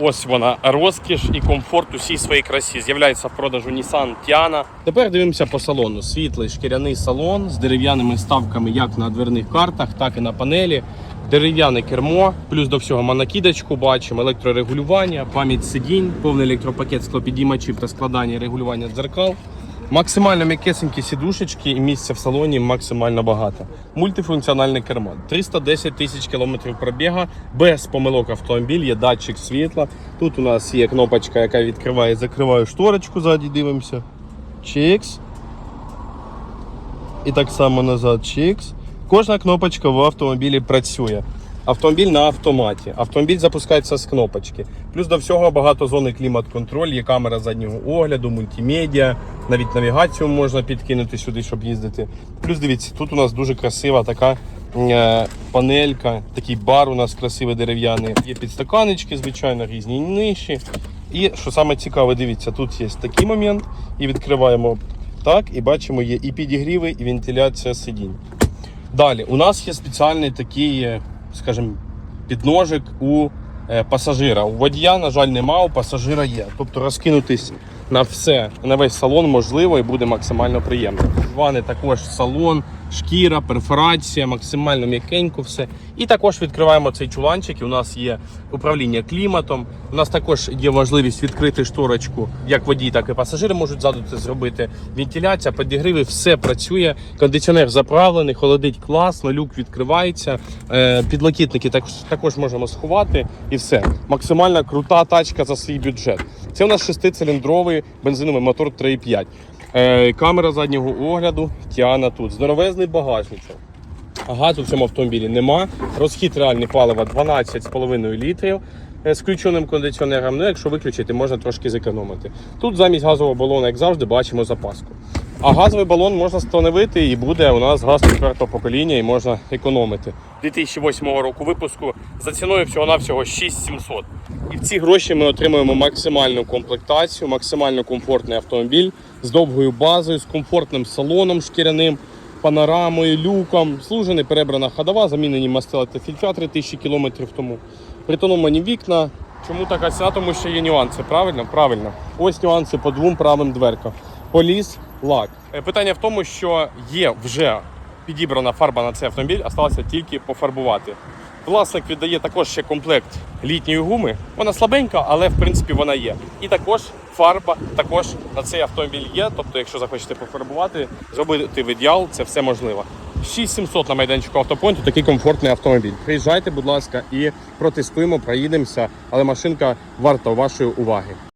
Ось вона розкіш і комфорт у всій своїй красі. З'являється в продажу Nissan Tiana. Тепер дивимося по салону. Світлий шкіряний салон з дерев'яними ставками як на дверних картах, так і на панелі. Дерев'яне кермо, плюс до всього манакідочку бачимо, електрорегулювання, пам'ять сидінь, повний електропакет склопідіймачів та складання і регулювання дзеркал. Максимально м'якесенькі сідушечки і місця в салоні максимально багато. Мультифункціональне кермо. 310 тисяч кілометрів пробіга, без помилок автомобіль, є датчик світла. Тут у нас є кнопочка, яка відкриває і закриває шторочку ззаді, дивимося. Чікс. І так само назад чікс. Кожна кнопочка в автомобілі працює. Автомобіль на автоматі. Автомобіль запускається з кнопочки. Плюс до всього багато зони клімат-контроль, є камера заднього огляду, мультимедіа, навіть навігацію можна підкинути сюди, щоб їздити. Плюс дивіться, тут у нас дуже красива така е, панелька, такий бар у нас красивий дерев'яний. Є підстаканечки, звичайно, різні ниші. І що саме цікаве, дивіться, тут є такий момент, і відкриваємо так, і бачимо, є і підігріви, і вентиляція сидінь. Далі, у нас є спеціальний такий, е, скажімо, підножик у е, пасажира. У водія, на жаль, нема, у пасажира є. Тобто розкинутись на все, на весь салон можливо і буде максимально приємно. Вани також салон, шкіра, перфорація, максимально м'якенько все. І також відкриваємо цей чуланчик. І у нас є управління кліматом. У нас також є можливість відкрити шторочку, як водій, так і пасажири можуть ззаду це зробити. Вентиляція, підігриви, все працює. Кондиціонер заправлений, холодить класно, люк відкривається. Е, Підлокітники також, також можемо сховати і все. Максимально крута тачка за свій бюджет. Це у нас шестициліндровий бензиновий мотор 3,5. Е, камера заднього огляду, Тіана тут. Здоровезний багажничок. Газу в цьому автомобілі нема. Розхід реальний палива 12,5 літрів е, з включеним кондиціонером. Ну, якщо виключити, можна трошки зекономити. Тут замість газового балону, як завжди, бачимо запаску. А газовий балон можна встановити і буде у нас газ четвертого покоління і можна економити. 2008 року випуску за ціною всього-навсього 6700. І в ці гроші ми отримуємо максимальну комплектацію, максимально комфортний автомобіль з довгою базою, з комфортним салоном шкіряним панорамою, люком, служений, перебрана ходова, замінені мастила та фільтратори тисячі кілометрів тому. Притоновані вікна. Чому така ціна? Тому що є нюанси, правильно? Правильно. Ось нюанси по двом правим дверкам. Поліс, лак. Е, Питання в тому, що є вже підібрана фарба на цей автомобіль, осталося тільки пофарбувати. Власник віддає також ще комплект літньої гуми. Вона слабенька, але в принципі вона є. І також фарба також на цей автомобіль є. Тобто, якщо захочете пофарбувати, зробити в ідеал, це все можливо. 6700 на майданчику автопойнту такий комфортний автомобіль. Приїжджайте, будь ласка, і протестуємо, проїдемося, але машинка варта вашої уваги.